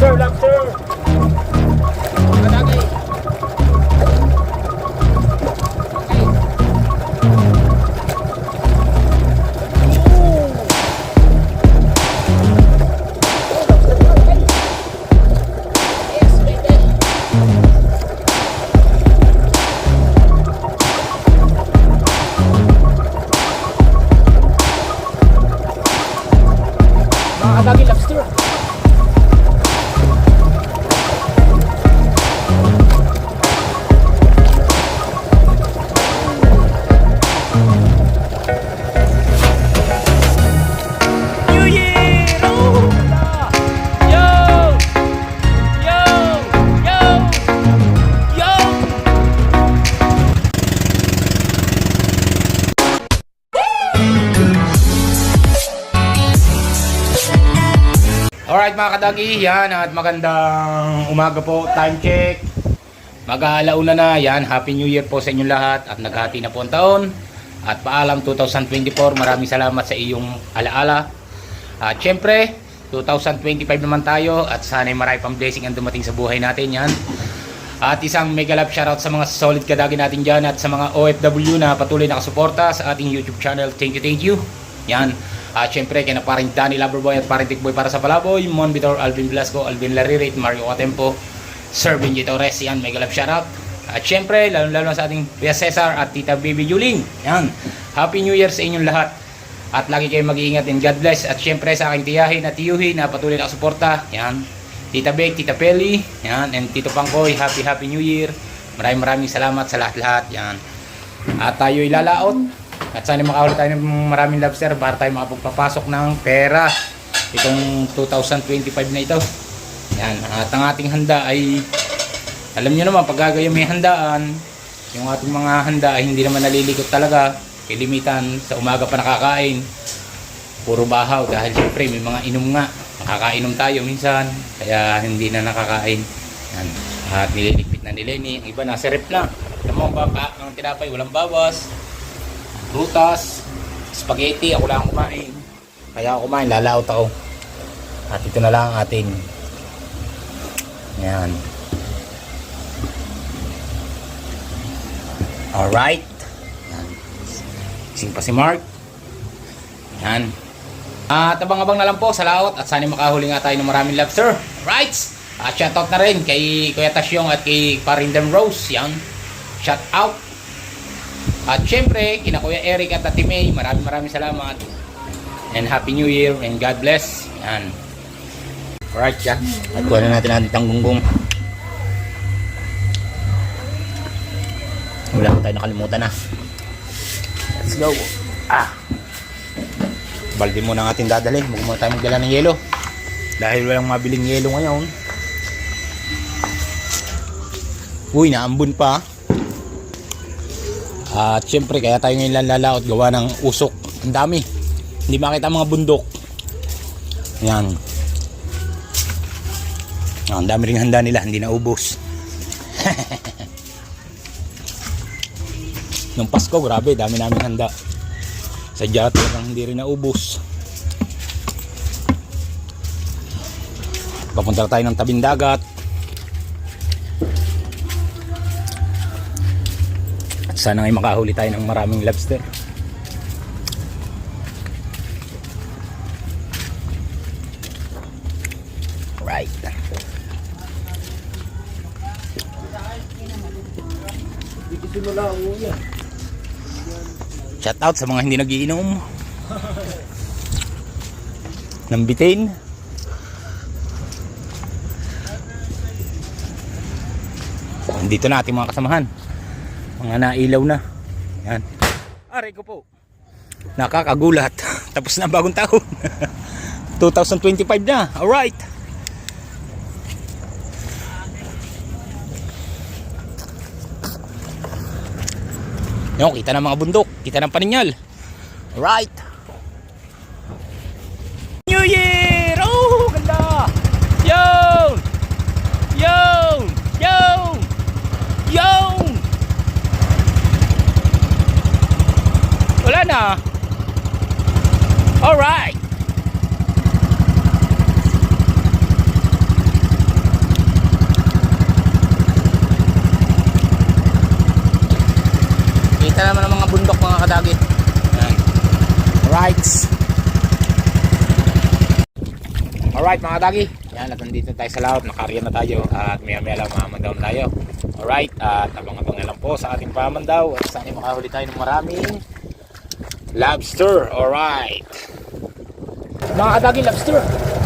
Sir, lobster! Kadagi. Mga kadagi, yan at magandang umaga po, time check. Mag-aalauna na, yan, Happy New Year po sa inyong lahat at naghati na po ang taon. At paalam 2024, maraming salamat sa iyong alaala. At syempre, 2025 naman tayo at sana'y marami pang blessing ang dumating sa buhay natin yan. At isang mega love shoutout sa mga solid kadagi natin dyan at sa mga OFW na patuloy nakasuporta sa ating YouTube channel. Thank you, thank you. Yan. At syempre, kaya na paring Danny Loverboy at paring Tikboy para sa Palaboy, Mon Vitor, Alvin Blasco, Alvin Laririt, Mario Otempo, Sir Benji Torres. Yan, mega love shoutout. At syempre, lalo-lalo sa ating Kuya Cesar at Tita Baby Juling. Yan. Happy New Year sa inyong lahat. At lagi kayong mag-iingat and God bless. At syempre sa aking tiyahin at tiyuhin na patuloy na suporta. Yan. Tita Beck, Tita Peli. Yan. And Tito Pangkoy, Happy Happy New Year. Maraming maraming salamat sa lahat-lahat. Yan. At tayo ilalaot. At sana makahuli tayo ng maraming lobster para tayo makapagpapasok ng pera. Itong 2025 na ito. Yan. At ang ating handa ay alam niyo naman, pag gagawin may handaan, yung ating mga handa ay hindi naman nalilikot talaga. Kilimitan, sa umaga pa nakakain. Puro bahaw dahil siyempre may mga inom nga. Nakakainom tayo minsan, kaya hindi na nakakain. Yan. At nililigpit na ni Lenny. Ang iba nasa rep na. Alam mo, baka ang tinapay, walang bawas. Prutas, spaghetti, ako lang ang kumain. Kaya ako kumain, lalaot ako. At ito na lang ang ating yan. Alright. Yan. Sing pa si Mark. Yan. At abang-abang na lang po sa laot at sana makahuli nga tayo ng maraming lobster. Right? At shoutout na rin kay Kuya Tasyong at kay Parindam Rose. Yan. Shout out. At syempre, kina Kuya Eric at Ate May, maraming maraming salamat. And Happy New Year and God bless. Yan. Alright, yan. At kuha na natin natin tanggunggong. Wala na tayo nakalimutan na. Let's go. Ah. Balde muna ang ating dadalhin. Huwag muna tayo magdala ng yelo. Dahil walang mabiling yelo ngayon. Uy, naambun pa. At syempre, kaya tayo ngayon lalaot gawa ng usok. Ang dami. Hindi makita ang mga bundok. Yan. Ah, Ang dami ring handa nila, hindi na ubos. Nung Pasko, grabe, dami namin handa. Sadya talagang hindi rin naubos. Papunta tayo ng tabing dagat. Sana ngay makahuli tayo ng maraming lobster. Right. Shout out sa mga hindi nagiinom. ng bitin. Dito na ating mga kasamahan. Mga nailaw na. Yan. Aray ko po. Nakakagulat. Tapos na bagong taon. 2025 na. Alright. Yung kita ng mga bundok, kita ng paninyal. Right. Alright! Kita naman ang mga bundok mga kadagit. Rights. Alright mga dagi. Yan, at nandito tayo sa laot. Nakarya na tayo at maya maya lang mamandaw na tayo. Alright, at abang-abang na lang po sa ating pamandaw at sana makahuli tayo ng maraming lobster. Alright. Nakakadagi lobster.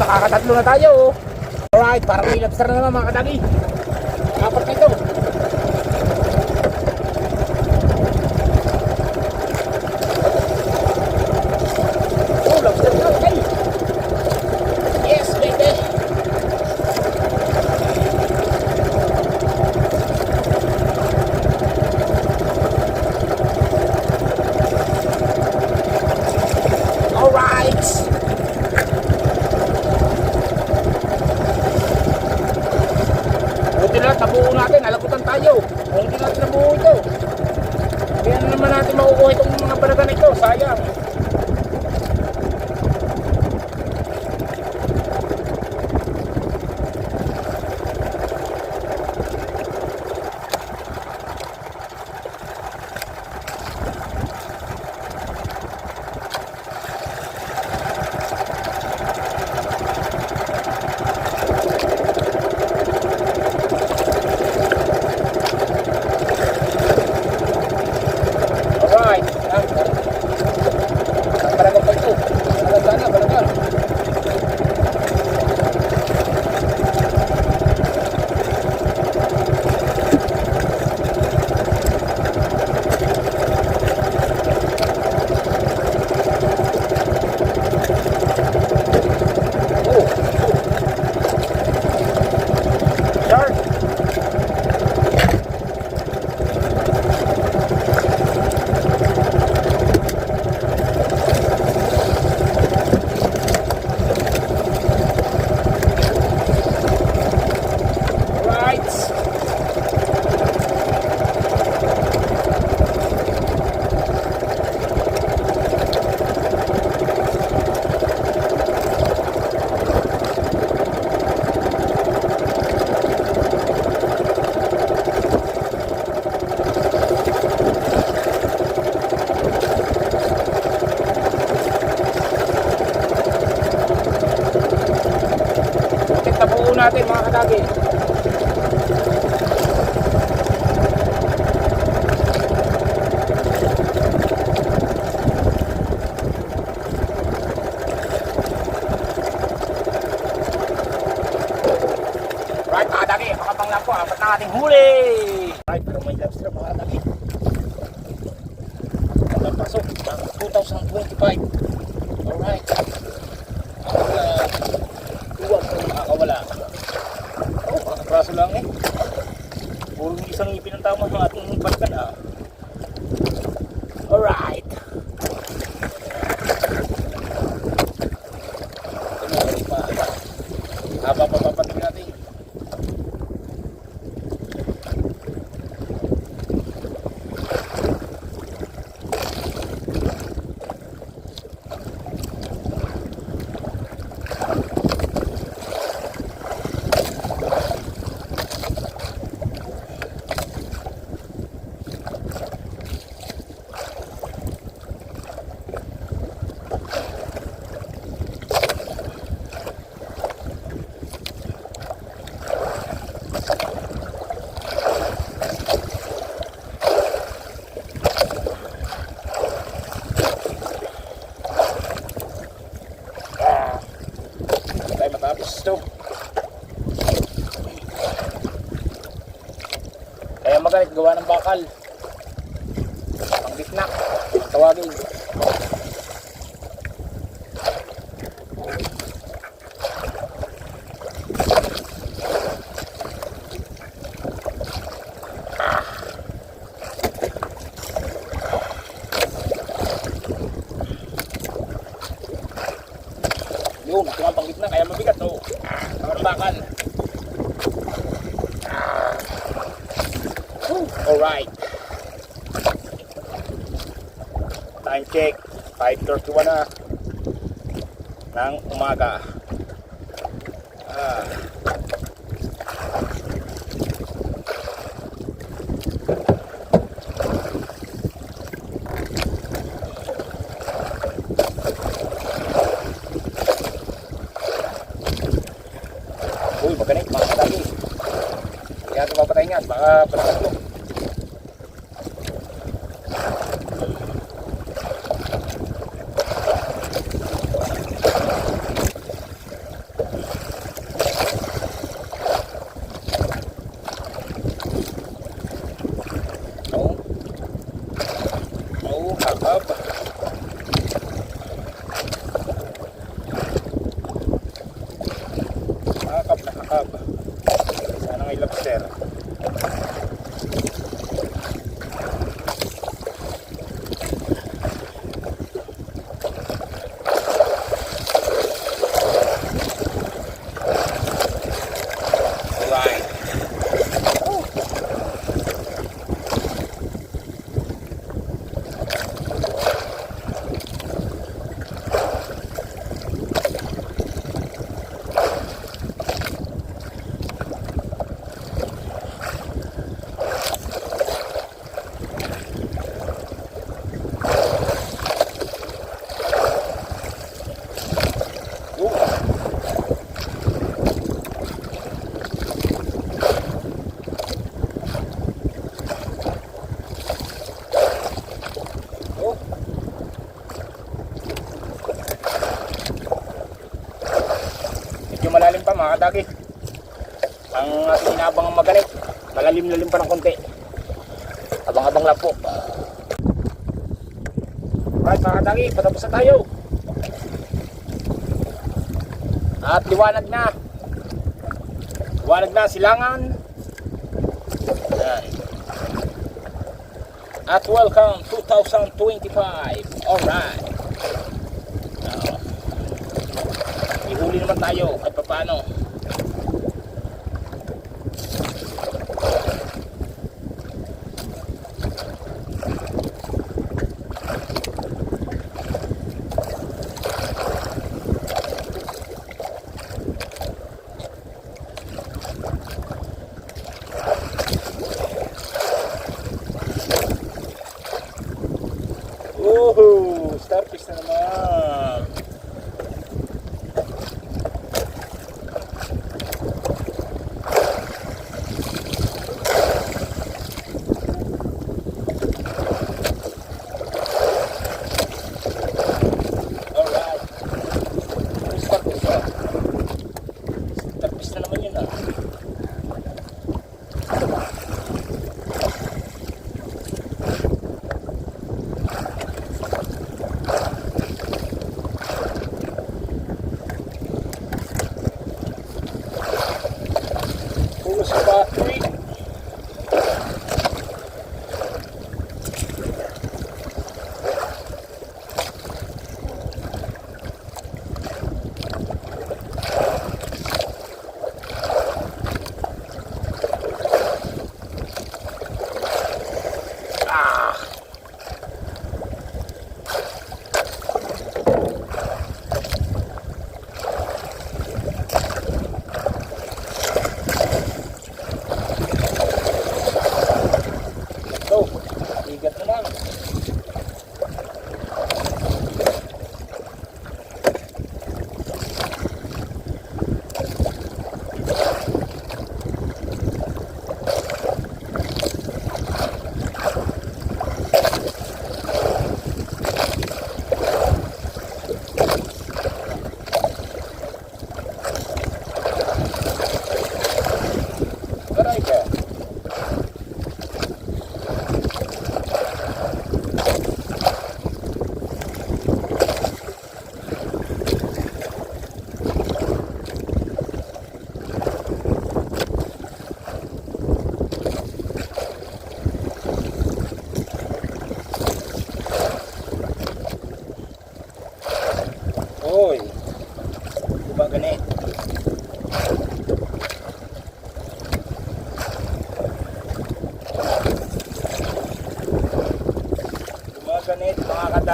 nakakatatlo na tayo. Oh. Alright, parang may lobster na naman mga kadali. Makapang lang po, apat na ating huli. Right, pero may lobster mga kadagi. Ang pasok ng 2025. Alright. Ang uh, luwag ko. Oh, mga praso lang eh. Puro isang ipin ang tama ng ating balikan ah. Alright. Ito pa. Haba pa papatin natin. Tayo matapos ito. Kaya magalit gawa ng bakal. Ang bitnak. Ang tawagin. Yun, tumabang gitna, kaya mabigat, oh. Ang bakal. Alright. Time check. 5.31 na. Ng umaga. Ah. Uy, magaling, mga katagi. Kaya ito papatay nga, baka panagat mo. Oo. Oo, hakap. Hakap na hakap. Sana may lobster. Alright. Oh. Oh. Medyo malalim pa mga kadagi. Ang ating inabang ang magalit. Malalim-lalim pa ng konti. Abang-abang lang po. Right mga kadagi, patapos na tayo. At liwanag na. Liwanag na silangan. At welcome 2025. Alright. Ihuli naman tayo kahit paano.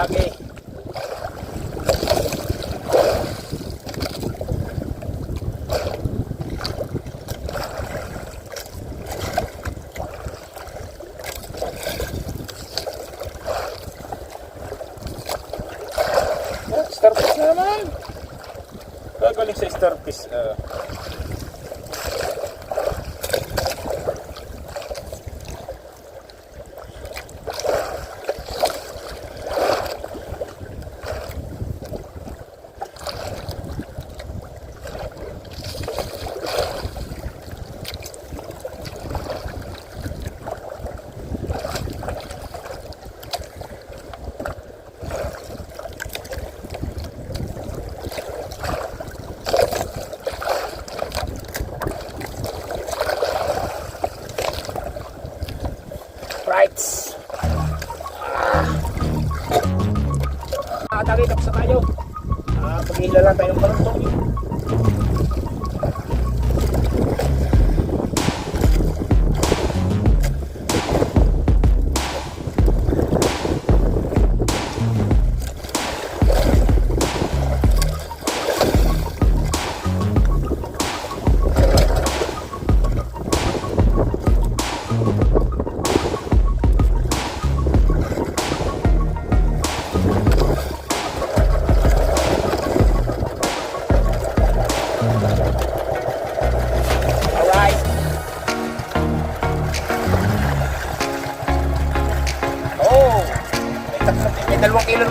Mga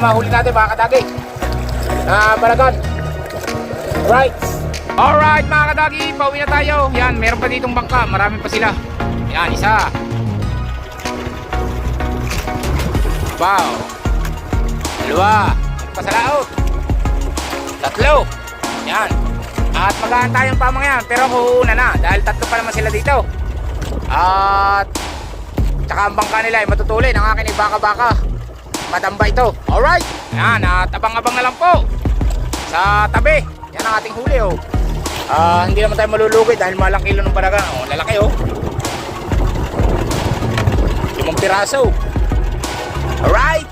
mahuli natin mga kadagi. Na balagan. Right. Alright mga kadagi, pauwi na tayo. Yan, meron pa ditong bangka. Marami pa sila. Yan, isa. Wow. Dalawa. Meron pa sa laot. Tatlo. Yan. At maghaan tayong pamang yan. Pero ako una na. Dahil tatlo pa naman sila dito. At tsaka ang bangka nila ay matutulin. Ang akin ay baka-baka. Madamba ito. Alright. Yan. At abang-abang na lang po. Sa tabi. Yan ang ating huli oh. Ah, hindi naman tayo malulugi dahil malang kilo ng balaga. Oh, lalaki oh. Limang piraso. Alright.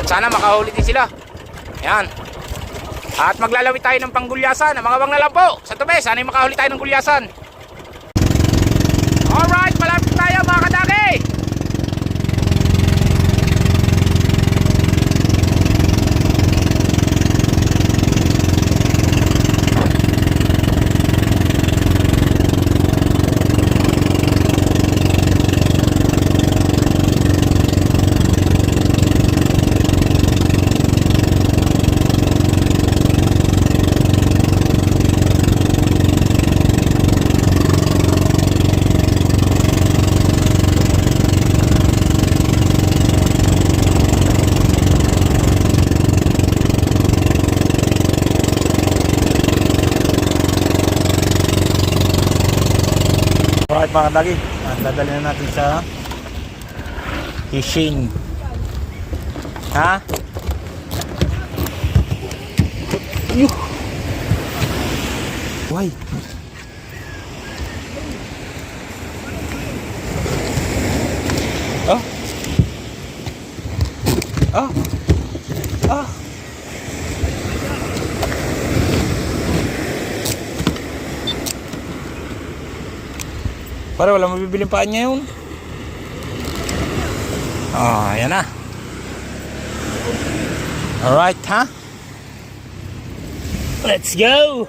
At sana makahuli din sila. Yan. At maglalawit tayo ng panggulyasan. Ang mga bang na lang po. Sa tabi, sana makahuli tayo ng gulyasan. Alright, malapit tayo mga kadaki. Alright mga kadagi. At dadali na natin sa fishing. Ha? Yuh! Why? Ah? Ah? Ah? Para wala mabibiling paan niya yun. Oh, ayan na. Alright, ha? Let's go!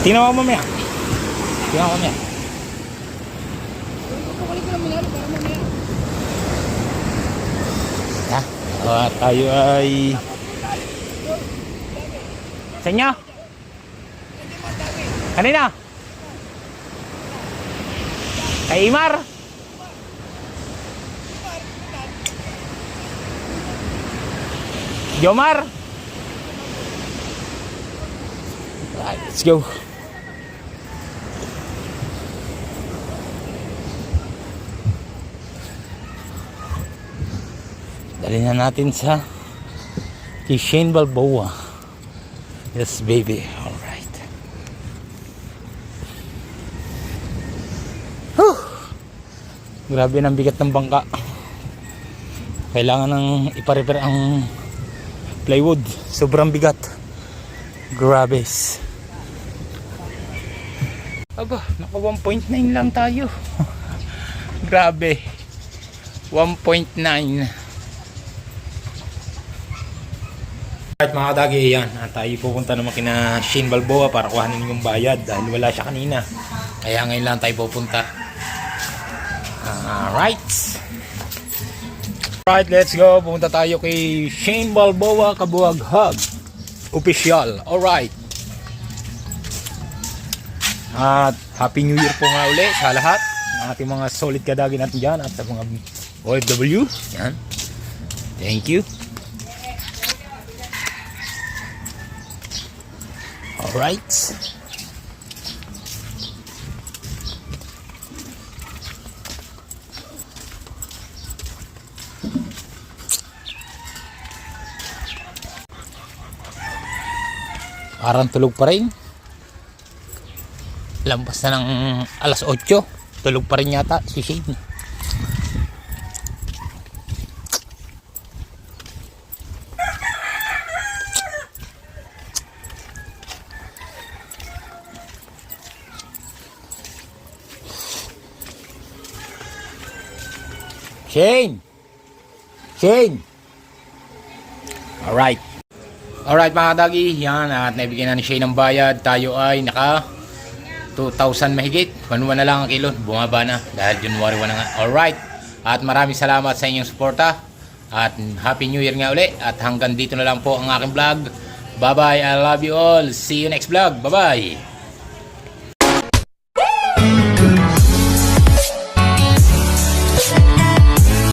Tingnan mo mamaya. Tingnan mo mamaya. Ha? Ah, tayo ay... Sa inyo? Kanina? Kay Imar? Jomar? Right, let's go. Dali na natin sa kay Shane Balboa. Yes, baby. All right. Whew. Grabe ng bigat ng bangka. Kailangan ng ipa-repair ang plywood. Sobrang bigat. Grabe. Aba, naka 1.9 lang tayo. Grabe. 1.9. Right mga dagi, yan. Ah, tayo pupunta naman kina Shane Balboa para kuhanin yung bayad dahil wala siya kanina. Kaya ngayon lang tayo pupunta. Alright. Alright, let's go. Pupunta tayo kay Shane Balboa Kabuag Hub. Official. Alright. At Happy New Year po nga uli sa lahat. Ng ating mga solid kadagi natin dyan at sa mga OFW. Yan. Thank you. Alright. Parang tulog pa rin. Lampas na ng alas 8. Tulog pa rin yata si Shane. Shane! Shane! Alright. Alright mga dagi, yan at naibigyan na ni Shane ng bayad. Tayo ay naka 2,000 mahigit. Manuwa na lang ang kilo. Bumaba na dahil January 1 na nga. Alright. At maraming salamat sa inyong suporta. At Happy New Year nga uli. At hanggang dito na lang po ang aking vlog. Bye bye. I love you all. See you next vlog. Bye bye.